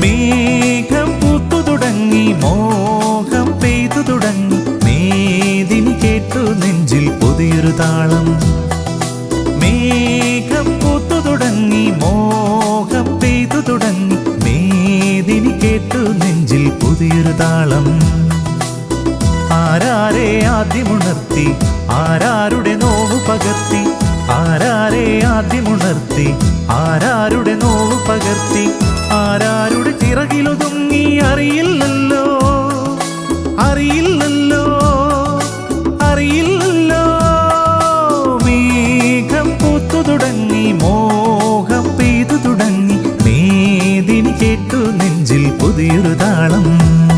മേഘം പൂത്തു തുടങ്ങി മോഹം പെയ്തു തുടങ്ങി. മേദിനി കേട്ടു നെഞ്ചിൽ പുതിയൊരു താളം. മേഘം പൂത്തു തുടങ്ങി മോഹം പെയ്തു തുടങ്ങി. മേദിനി കേട്ടു നെഞ്ചിൽ പുതിയൊരു താളം. ആരാരെ ആദ്യമുണർത്തി ആരാരുടെ നോവ് പകർത്തി ആരാരെ ആദ്യമുണർത്തി ആരാരുടെ നോവ് തുടങ്ങി മോഹം പെയ്തു തുടങ്ങി. മേദിനി കേട്ടു നെഞ്ചിൽ പുതിയൊരു താളം.